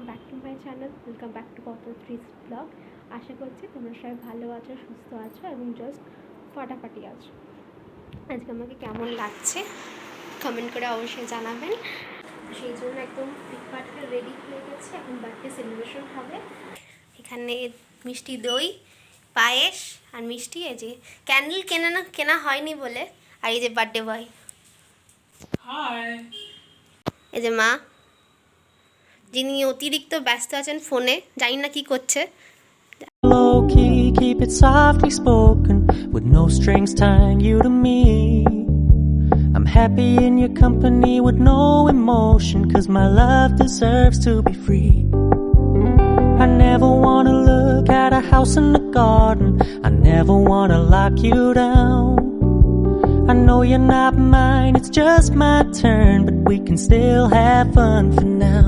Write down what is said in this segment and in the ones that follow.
Welcome back to my channel welcome back to কত থ্রিস blog আশা করছি তোমরা সবাই ভালো আছো সুস্থ আছো এবং জাস্ট ফাটাফাটি আছো। আজকে আমাকে কেমন লাগছে কমেন্ট করে অবশ্যই জানাবেন। সেই জন্য একদম ফ্লিপকার্টে রেডি হয়ে গেছে এখন বার্থডে সেলিব্রেশন হবে। এখানে মিষ্টি দই পায়েস আর মিষ্টি এই যে ক্যান্ডেল কেনা না কেনা হয়নি বলে। আর এই যে বার্থডে বয়. এই যে মা। যিনি অতিরিক্ত ব্যস্ত আছেন ফোনে জানি না কি করছে Low key, keep it softly spoken, with no strings tying you to me. I'm happy in your company with no emotion, cause my love deserves to be free. I never wanna look at a house in the garden, I never wanna lock you down. I know you're not mine, it's just my turn, but we can still have fun for now.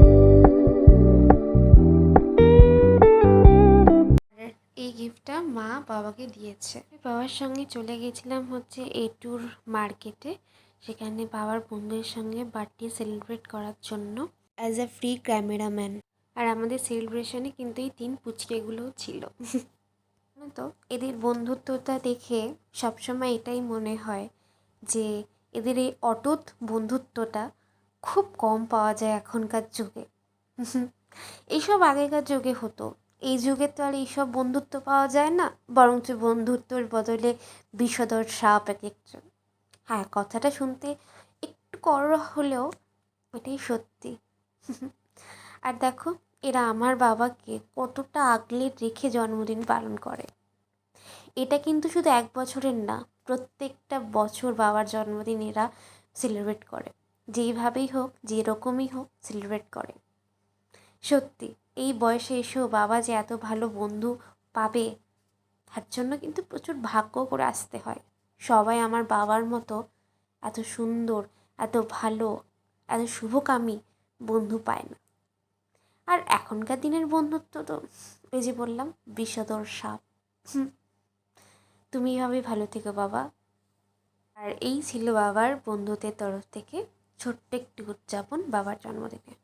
গিফটটা মা বাবাকে দিয়েছে। বাবার সঙ্গে চলে গেছিলাম হচ্ছে এ টুর মার্কেটে। সেখানে বাবার বন্ধুদের সঙ্গে বার্থডে সেলিব্রেট করার জন্য। অ্যাজ এ ফ্রি ক্যামেরাম্যান আর আমাদের সেলিব্রেশনে কিন্তু এই তিন পুচকেগুলোও ছিল। তো এদের বন্ধুত্বটা দেখে সবসময় এটাই মনে হয় যে এদের এই অটুট বন্ধুত্বটা খুব কম পাওয়া যায় এখনকার যুগে। এইসব আগেকার যুগে হতো। এই যুগে তো আর এইসব বন্ধুত্ব পাওয়া যায় না, বরঞ্চ বন্ধুত্বর বদলে বিষধর সাপ এক একজন। হ্যাঁ কথাটা শুনতে একটু কর হলেও এটাই সত্যি। আর দেখো, এরা আমার বাবাকে কতটা আগলে রেখে জন্মদিন পালন করে। এটা কিন্তু শুধু এক বছরের না, প্রত্যেকটা বছর বাবার জন্মদিন এরা সেলিব্রেট করে। যেইভাবেই হোক, যেরকমই হোক সেলিব্রেট করে। সত্যি এই বয়সে এসেও বাবা যে এত ভালো বন্ধু পাবে, তার জন্য কিন্তু প্রচুর ভাগ্য করে আসতে হয়। সবাই আমার বাবার মতো এত সুন্দর, এত ভালো, এত শুভকামী বন্ধু পায় না। আর এখনকার দিনের বন্ধুত্ব তো এই যে বললাম বিষধর সাপ। তুমি এভাবে ভালো থেকো বাবা। আর এই ছিল বাবার বন্ধুদের তরফ থেকে ছোট্ট একটি উদযাপন বাবার জন্মদিনে।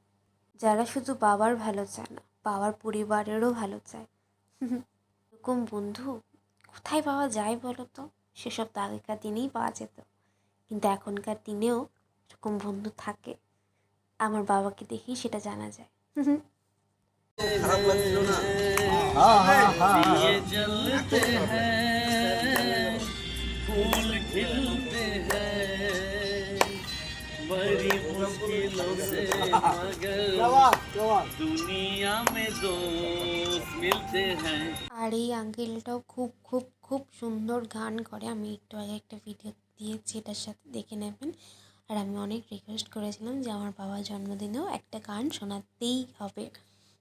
যারা শুধু বাবার ভালো চায় না বাবার পরিবারেরও ভালো চায়। এরকম বন্ধু কোথায় পাওয়া যায় বলো তো সেসব তো আগেকার দিনেই পাওয়া যেত। কিন্তু এখনকার দিনেও এরকম বন্ধু থাকে। আমার বাবাকে দেখেই সেটা জানা যায়। খারাপ লাগছিল मुश्किलों से मगर दुनिया में दोस्त मिलते हैं আর এই আঙ্কেলটাও খুব খুব খুব সুন্দর গান করে আমি একটু আগে একটা ভিডিও দিয়েছি এটার সাথে দেখে নেবেন আর আমি অনেক রিকোয়েস্ট করেছিলাম যে আমার বাবার জন্মদিনেও একটা গান শোনাতেই হবে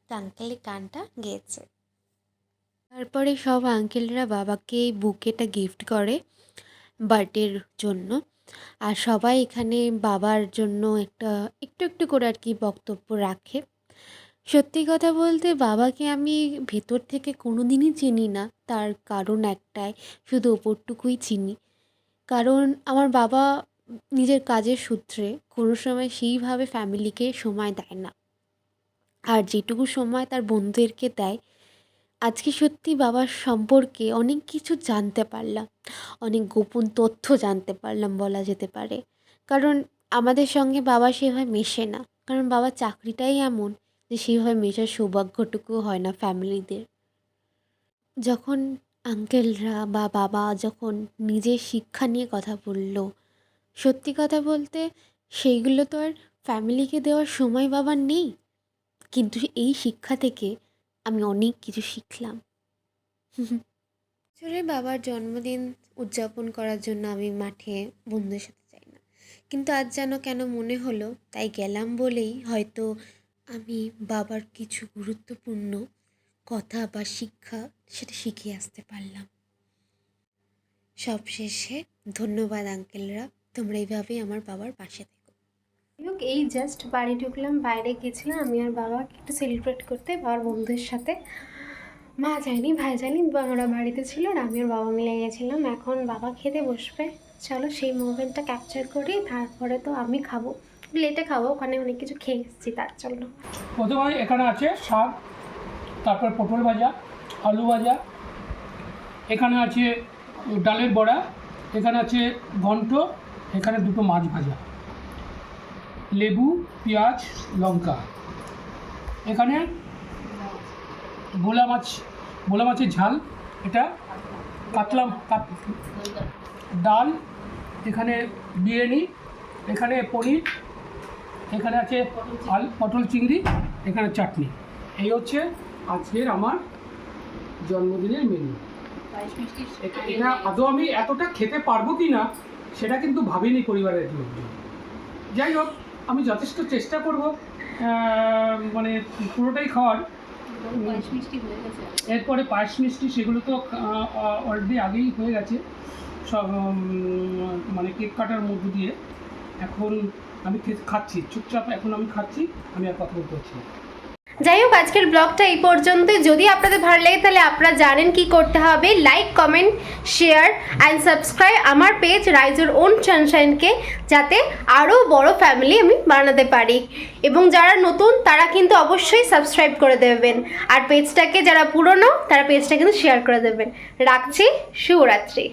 তো আঙ্কেল এই গানটা গেয়েছে তারপরে সব আঙ্কেলরা বাবাকে এই বুকেটা গিফট করে বার্থডের জন্য আর সবাই এখানে বাবার জন্য একটা একটু একটু করে আর কি বক্তব্য রাখে। সত্যি কথা বলতে বাবাকে আমি ভেতর থেকে কোনো দিনই চিনি না, তার কারণ একটাই, শুধু ওপরটুকুই চিনি। কারণ আমার বাবা নিজের কাজের সূত্রে কোনো সময় সেইভাবে ফ্যামিলিকে সময় দেয় না। আর যেটুকু সময় তার বন্ধুদেরকে দেয় আজকে সত্যি বাবার সম্পর্কে অনেক কিছু জানতে পারলাম। অনেক গোপন তথ্য জানতে পারলাম বলা যেতে পারে। কারণ আমাদের সঙ্গে বাবা সেভাবে মেশে না। কারণ বাবার চাকরিটাই এমন যে সেভাবে মেশার সৌভাগ্যটুকু হয় না ফ্যামিলিদের। যখন আঙ্কেলরা বা বাবা যখন নিজের শিক্ষা নিয়ে কথা বলল, সত্যি কথা বলতে সেইগুলো তো আর ফ্যামিলিকে দেওয়ার সময় বাবার নেই। কিন্তু এই শিক্ষা থেকে আমি অনেক কিছু শিখলাম। আসলে বাবার জন্মদিন উদযাপন করার জন্য আমি মাঠে বন্ধুদের সাথে যাই না। কিন্তু আজ যেন কেন মনে হলো, তাই গেলাম বলেই হয়তো আমি বাবার কিছু গুরুত্বপূর্ণ কথা বা শিক্ষা সেটা শিখিয়ে আসতে পারলাম। সবশেষে ধন্যবাদ আঙ্কেলরা, তোমরা এইভাবেই আমার বাবার পাশে হোক, এই জাস্ট বাড়ি ঢুকলাম, বাইরে গেছিলাম, আমি আর বাবা একটু সেলিব্রেট করতে, বাবার বন্ধুদের সাথে। মা যায়নি, ভাই যায়নি, ওরা বাড়িতে ছিল আর আমি আর বাবা মিলে গেছিলাম। এখন বাবা খেতে বসবে। চলো সেই মোমেন্টটা ক্যাপচার করি, তারপরে তো আমি খাব। লেটে খাব, ওখানে অনেক কিছু খেয়ে এসেছি, তার জন্য প্রথমে এখানে আছে শাক, তারপর পটল ভাজা, আলু ভাজা। এখানে আছে ডালের বড়া, এখানে আছে ঘন্ট, এখানে দুটো মাছ ভাজা। লেবু, পেঁয়াজ, লঙ্কা। এখানে ভোলা মাছ, ভোলা মাছের ঝাল। এটা কাতলা কাত- ডাল, এখানে বিরিয়ানি, এখানে পনির, এখানে আছে আল পটল চিংড়ি, এখানে চাটনি। এই হচ্ছে আজকের আমার জন্মদিনের মেনু এটা আদৌ আমি এতটা খেতে পারব কি না সেটা কিন্তু ভাবিনি পরিবারের লোকজন। যাই হোক আমি যথেষ্ট চেষ্টা করব মানে পুরোটাই খাওয়ার। এরপরে পায়েস মিষ্টি সেগুলো তো অলরেডি আগেই হয়ে গেছে। সব মানে কেক কাটার মধ্য দিয়ে। এখন আমি খাচ্ছি চুপচাপ এখন আমি খাচ্ছি আমি আর কথা বলতে পারছি না। যাই হোক, আজকের ব্লগটা এই পর্যন্ত যদি আপনাদের ভালো লাগে, তাহলে আপনারা জানেন কি করতে হবে। Like comment share and subscribe আমার পেজ রাইজোর ওন সানশাইনকে যাতে আরও বড় ফ্যামিলি আমি বানাতে পারি। এবং যারা নতুন, তারা কিন্তু অবশ্যই সাবস্ক্রাইব করে দেবেন। আর পেজটাকে যারা পুরনো, তারা পেজটা কিন্তু শেয়ার করে দেবেন। রাখছি, শুভরাত্রি।